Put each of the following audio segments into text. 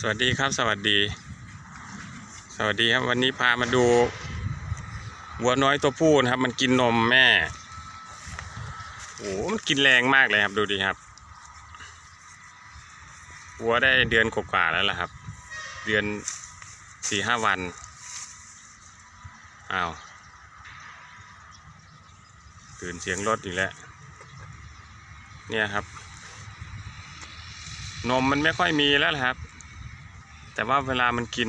สวัสดีครับ สวัสดี สวัสดีครับ วันนี้พามาดูวัวน้อยตัวผู้นะครับ มันกินนมแม่โอ้โหมันกินแรงมากเลยครับ ดูดิครับวัวได้เดือนกว่าแล้วล่ะครับ เดือนสี่ห้าวันอ้าวตื่นเสียงรถอีกแล้วเนี่ยครับ นมมันไม่ค่อยมีแล้วครับ แต่ว่าเวลามันกิน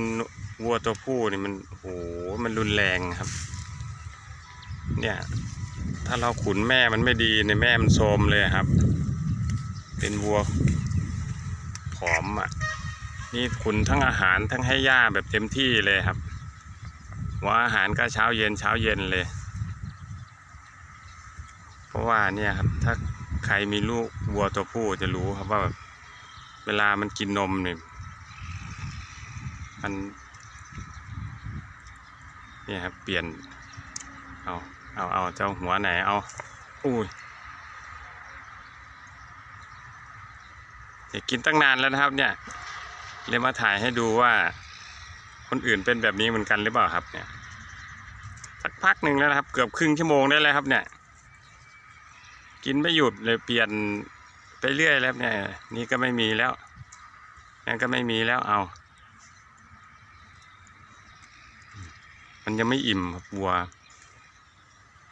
วัวตัวผู้นี่มันโอ้โหมันรุนแรงครับ เนี่ย ถ้าเราขุนแม่มันไม่ดีในแม่มันโทรมเลยครับ เป็นวัวผอมอะ นี่ขุนทั้งอาหารทั้งให้หญ้าแบบเต็มที่เลยครับ ว่าอาหารก็เช้าเย็นเช้าเย็นเลย เพราะว่าเนี่ยครับ ถ้าใครมีลูกวัวตัวผู้จะรู้ครับว่าแบบเวลามันกินนมเนี่ย มันนี่ครับเปลี่ยน เอา เอา เอา เจ้าหัวไหน เอา อุ้ยเดี๋ยวกินตั้งนานแล้วนะครับ เนี่ย เลยมาถ่ายให้ดูว่า คนอื่นเป็นแบบนี้เหมือนกันหรือเปล่าครับ เนี่ย สักพักหนึ่งแล้วครับ เกือบครึ่งชั่วโมงได้แล้วครับ เนี่ย กินไม่หยุดเลยเปลี่ยนไปเรื่อยแล้วเนี่ย นี่ก็ไม่มีแล้วนั่นก็ไม่มีแล้ว เอา มันยังไม่อิ่มครับวัว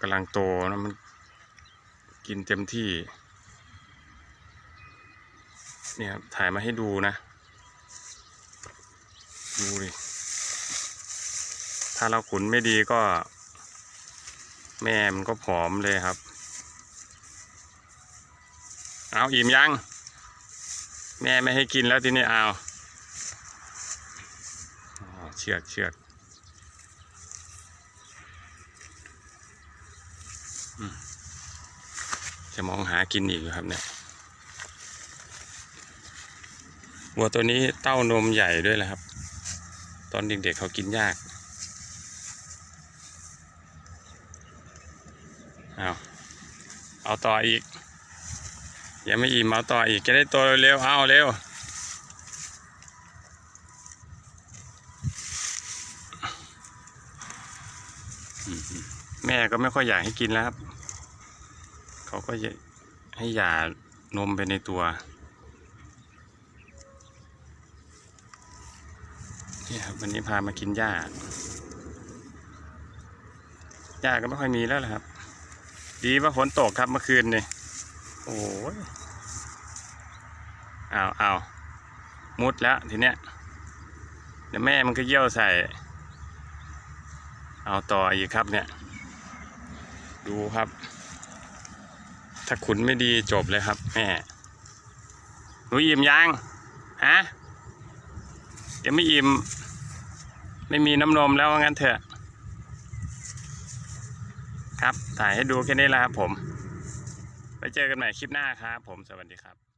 กำลังโตนะมันกินเต็มที่ เนี่ยถ่ายมาให้ดูนะ ดูดิ ถ้าเราขุนไม่ดีก็ แม่มันก็ผอมเลยครับ เอาอิ่มยัง แม่ไม่ให้กินแล้วทีนี้เอาเชือกเชือก จะมองหากินอีกครับเนี่ยวัวตัวนี้เต้านมใหญ่ด้วยแหละครับ ตอนเด็กๆเขากินยากเอาเอาต่ออีก ยังไม่อิ่มเอาต่ออีกจะได้โตเร็วๆเอาเร็วแม่ก็ไม่ค่อยอยากให้กินแล้วครับ เขาก็จะให้หย่านมไปในตัวนี่ครับวันนี้พามากินหญ้าหญ้าก็ไม่ค่อยมีแล้วละครับ ดีว่าฝนตกครับเมื่อคืนนี่โอ้ยเอาเอามุดแล้วทีเนี้ยเดี๋ยวแม่มันก็เยี่ยวใส่ เอาต่ออีกครับเนี่ย ดูครับ ถ้าขุนไม่ดีจบเลยครับแม่หนูอิ่มยังฮะยังไม่อิ่ม ไม่มีน้ำนมแล้วงั้นเถอะ ครับถ่ายให้ดูแค่นี้ละครับผม ไปเจอกันใหม่คลิปหน้าครับผมสวัสดีครับ